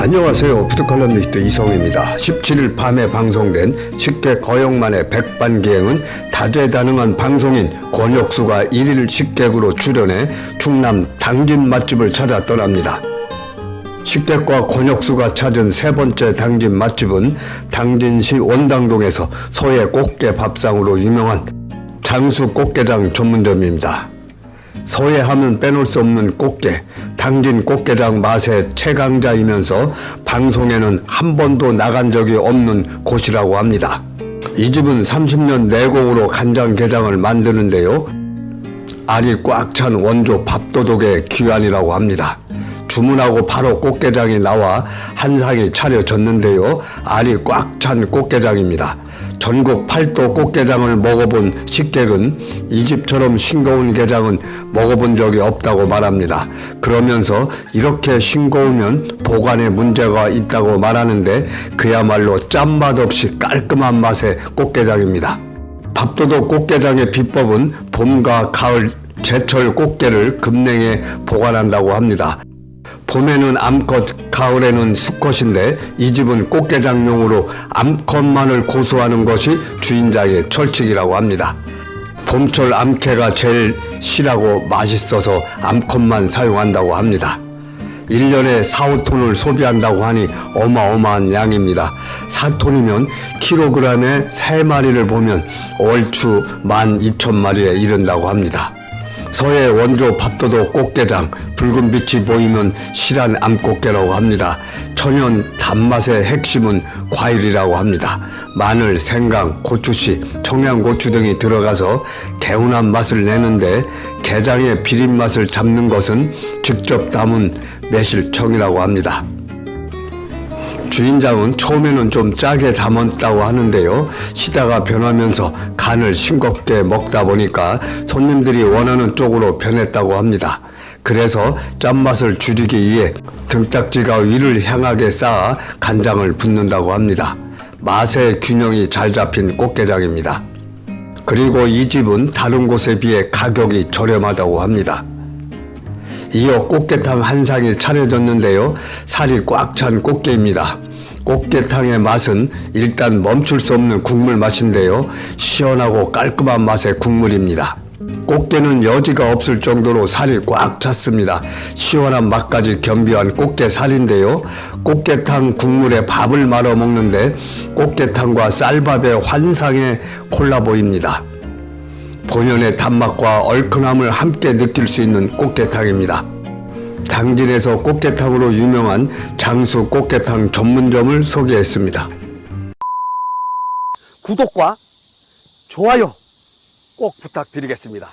안녕하세요. 푸드칼럼니스트 이성입니다. 17일 밤에 방송된 식객 거역만의 백반기행은 다재다능한 방송인 권혁수가 1일 식객으로 출연해 충남 당진 맛집을 찾아 떠납니다. 식객과 권혁수가 찾은 세 번째 당진 맛집은 당진시 원당동에서 소의 꽃게 밥상으로 유명한 장수 꽃게장 전문점입니다. 서해하면 빼놓을 수 없는 꽃게, 당진 꽃게장 맛의 최강자이면서 방송에는 한 번도 나간 적이 없는 곳이라고 합니다. 이 집은 30년 내공으로 간장게장을 만드는데요. 알이 꽉 찬 원조 밥도둑의 귀환이라고 합니다. 주문하고 바로 꽃게장이 나와 한 상이 차려졌는데요. 알이 꽉 찬 꽃게장입니다. 전국 팔도 꽃게장을 먹어본 식객은 이 집처럼 싱거운 게장은 먹어본 적이 없다고 말합니다. 그러면서 이렇게 싱거우면 보관에 문제가 있다고 말하는데 그야말로 짠맛 없이 깔끔한 맛의 꽃게장입니다. 밥도둑 꽃게장의 비법은 봄과 가을 제철 꽃게를 금냉에 보관한다고 합니다. 봄에는 암컷, 가을에는 수컷인데 이 집은 꽃게장용으로 암컷만을 고수하는 것이 주인장의 철칙이라고 합니다. 봄철 암캐가 제일 실하고 맛있어서 암컷만 사용한다고 합니다. 1년에 4, 5톤을 소비한다고 하니 어마어마한 양입니다. 4톤이면 킬로그램에 3마리를 보면 얼추 12,000마리에 이른다고 합니다. 서해 원조 밥도둑 꽃게장 붉은 빛이 보이면 실한 암꽃게라고 합니다. 천연 단맛의 핵심은 과일이라고 합니다. 마늘, 생강, 고추씨, 청양고추 등이 들어가서 개운한 맛을 내는데 게장의 비린 맛을 잡는 것은 직접 담은 매실청이라고 합니다. 주인장은 처음에는 좀 짜게 담았다고 하는데요. 시다가 변하면서 간을 싱겁게 먹다 보니까 손님들이 원하는 쪽으로 변했다고 합니다. 그래서 짠맛을 줄이기 위해 등딱지가 위를 향하게 쌓아 간장을 붓는다고 합니다. 맛의 균형이 잘 잡힌 꽃게장입니다. 그리고 이 집은 다른 곳에 비해 가격이 저렴하다고 합니다. 이어 꽃게탕 한 상이 차려졌는데요. 살이 꽉 찬 꽃게입니다. 꽃게탕의 맛은 일단 멈출 수 없는 국물 맛인데요. 시원하고 깔끔한 맛의 국물입니다. 꽃게는 여지가 없을 정도로 살이 꽉 찼습니다. 시원한 맛까지 겸비한 꽃게 살인데요. 꽃게탕 국물에 밥을 말아 먹는데 꽃게탕과 쌀밥의 환상의 콜라보입니다. 본연의 단맛과 얼큰함을 함께 느낄 수 있는 꽃게탕입니다. 당진에서 꽃게탕으로 유명한 장수 꽃게탕 전문점을 소개했습니다. 구독과 좋아요 꼭 부탁드리겠습니다.